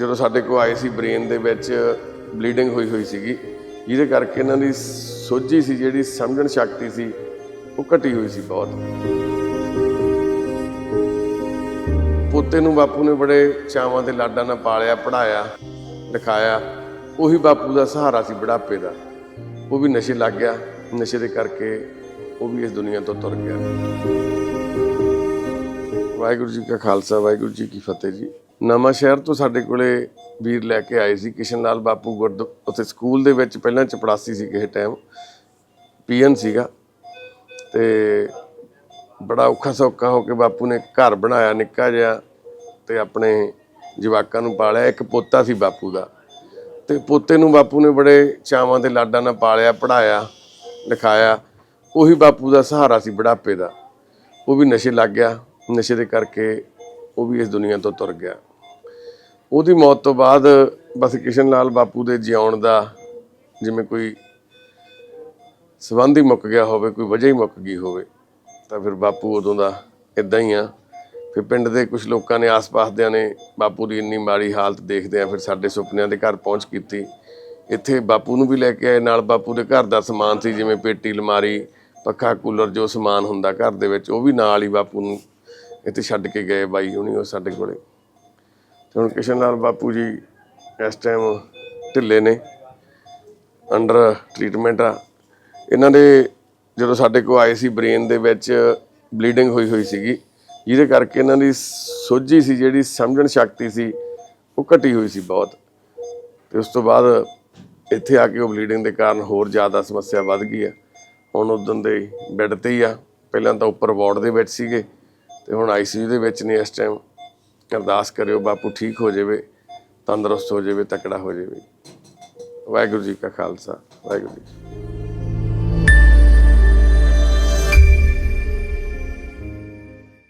ਜਦੋਂ ਸਾਡੇ ਕੋਲ ਆਏ ਸੀ ਬ੍ਰੇਨ ਦੇ ਵਿੱਚ ਬਲੀਡਿੰਗ ਹੋਈ ਹੋਈ ਸੀਗੀ, ਜਿਹਦੇ ਕਰਕੇ ਇਹਨਾਂ ਦੀ ਸੋਝੀ ਸੀ, ਜਿਹੜੀ ਸਮਝਣ ਸ਼ਕਤੀ ਸੀ, ਉਹ ਘਟੀ ਹੋਈ ਸੀ ਬਹੁਤ। ਪੋਤੇ ਨੂੰ ਬਾਪੂ ਨੇ ਬੜੇ ਚਾਵਾਂ ਤੇ ਲਾਡਾਂ ਨਾਲ ਪਾਲਿਆ ਪੜਾਇਆ ਲਿਖਾਇਆ ਉਹੀ ਬਾਪੂ ਦਾ ਸਹਾਰਾ ਸੀ ਬੁਢਾਪੇ ਦਾ। ਉਹ ਵੀ ਨਸ਼ੇ ਲੱਗ ਗਿਆ। ਨਸ਼ੇ ਦੇ ਕਰਕੇ ਉਹ ਵੀ ਇਸ ਦੁਨੀਆ ਤੋਂ ਤੁਰ ਗਿਆ। ਵਾਹਿਗੁਰੂ ਜੀ ਕਾ ਖਾਲਸਾ, ਵਾਹਿਗੁਰੂ ਜੀ ਕੀ ਫਤਿਹ ਜੀ। ਨਵਾਂ ਸ਼ਹਿਰ ਤੋਂ ਸਾਡੇ ਕੋਲੇ ਵੀਰ ਲੈ ਕੇ ਆਏ ਸੀ, ਕਿਸ਼ਨ ਲਾਲ ਬਾਪੂ ਗੁਰਦ, ਉੱਥੇ ਸਕੂਲ ਦੇ ਵਿੱਚ ਪਹਿਲਾਂ ਚਪੜਾਸੀ ਸੀ ਕਿਸੇ ਟਾਈਮ ਪੀਐਨ ਸੀਗਾ। ਤੇ ਬੜਾ ਔਖਾ ਸੌਖਾ ਹੋ ਕੇ ਬਾਪੂ ਨੇ ਘਰ ਬਣਾਇਆ ਨਿੱਕਾ ਜਿਹਾ ਤੇ ਆਪਣੇ ਜਵਾਕਾਂ ਨੂੰ ਪਾਲਿਆ, ਇੱਕ ਪੋਤਾ ਸੀ ਬਾਪੂ ਦਾ। ਤੇ ਪੋਤੇ ਨੂੰ ਬਾਪੂ ਨੇ ਬੜੇ ਚਾਵਾਂ ਤੇ ਲਾਡਾਂ ਨਾਲ ਪਾਲਿਆ ਪੜਾਇਆ ਲਿਖਾਇਆ। ਉਹੀ ਬਾਪੂ ਦਾ ਸਹਾਰਾ ਸੀ ਬੁਢਾਪੇ ਦਾ। ਉਹ ਵੀ ਨਸ਼ੇ ਲੱਗ ਗਿਆ, ਨਸ਼ੇ ਦੇ ਕਰਕੇ ਉਹ ਵੀ ਇਸ ਦੁਨੀਆ ਤੋਂ ਤੁਰ ਗਿਆ। ਉਹਦੀ ਮੌਤ ਤੋਂ ਬਾਅਦ ਬਸ ਕਿਸ਼ਨ ਲਾਲ ਬਾਪੂ ਦੇ ਜਿਉਣ ਦਾ ਜਿਵੇਂ ਕੋਈ ਸਬੰਧ ਹੀ ਮੁੱਕ ਗਿਆ ਹੋਵੇ, ਕੋਈ ਵਜ੍ਹਾ ਹੀ ਮੁੱਕ ਗਈ ਹੋਵੇ, ਤਾਂ ਫਿਰ ਬਾਪੂ ਉਦੋਂ ਦਾ ਇਦਾਂ ਹੀ ਆ। ਫਿਰ ਪਿੰਡ ਦੇ ਕੁਝ ਲੋਕਾਂ ਨੇ, ਆਸ-ਪਾਸ ਦਿਆਂ ਨੇ ਬਾਪੂ ਦੀ ਇੰਨੀ ਮਾੜੀ ਹਾਲਤ ਦੇਖਦੇ ਆ ਫਿਰ ਸਾਡੇ ਸੁਪਨਿਆਂ ਦੇ ਘਰ ਪਹੁੰਚ ਕੀਤੀ। ਇੱਥੇ ਬਾਪੂ ਨੂੰ ਵੀ ਲੈ ਕੇ ਆਏ, ਨਾਲ ਬਾਪੂ ਦੇ ਘਰ ਦਾ ਸਮਾਨ ਸੀ, ਜਿਵੇਂ ਪੇਟੀ ਲਮਾਰੀ ਪੱਖਾ, ਕੂਲਰ, ਜੋ ਸਮਾਨ ਹੁੰਦਾ ਘਰ ਦੇ ਵਿੱਚ, ਉਹ ਵੀ ਨਾਲ ਹੀ ਬਾਪੂ ਨੂੰ ਇੱਥੇ ਛੱਡ ਕੇ ਗਏ ਬਾਈ ਹੁਣੀ, ਉਹ ਸਾਡੇ ਕੋਲੇ। ਤੇ ਹੁਣ ਕਿਸ਼ਨ ਲਾਲ ਬਾਪੂ ਜੀ ਇਸ ਟਾਈਮ ਢਿੱਲੇ ਨੇ ਅੰਡਰ ਟ੍ਰੀਟਮੈਂਟ ਆ। ਇਹਨਾਂ ਦੇ ਜਦੋਂ ਸਾਡੇ ਕੋਲ ਆਏ ਸੀ ਬ੍ਰੇਨ ਦੇ ਵਿੱਚ ਬਲੀਡਿੰਗ ਹੋਈ ਹੋਈ ਸੀਗੀ, ਜਿਹਦੇ ਕਰਕੇ ਇਹਨਾਂ ਦੀ ਸੋਝੀ ਸੀ, ਜਿਹੜੀ ਸਮਝਣ ਸ਼ਕਤੀ ਸੀ, ਉਹ ਘਟੀ ਹੋਈ ਸੀ ਬਹੁਤ। ਤੇ ਉਸ ਤੋਂ ਬਾਅਦ ਇੱਥੇ ਆ ਕੇ ਉਹ ਬਲੀਡਿੰਗ ਦੇ ਕਾਰਨ ਹੋਰ ਜ਼ਿਆਦਾ ਸਮੱਸਿਆ ਵੱਧ ਗਈ ਆ। ਹੁਣ ਉਦੋਂ ਦੇ ਬੈੱਡ ਤੇ ਹੀ ਆ। ਪਹਿਲਾਂ ਤਾਂ ਉੱਪਰ ਵਾਰਡ ਦੇ ਵਿੱਚ ਸੀਗੇ, ਤੇ ਹੁਣ ਆਈਸੀਯੂ ਦੇ ਵਿੱਚ ਨੇ ਇਸ ਟਾਈਮ ਅਰਦਾਸ ਕਰਿਓ ਬਾਪੂ ਠੀਕ ਹੋ ਜਾਵੇ, ਤੰਦਰੁਸਤ ਹੋ ਜਾਵੇ, ਤਕੜਾ ਹੋ ਜਾਵੇ। ਵਾਹਿਗੁਰੂ ਜੀ ਕਾ ਖਾਲਸਾ, ਵਾਹਿਗੁਰੂ ਜੀ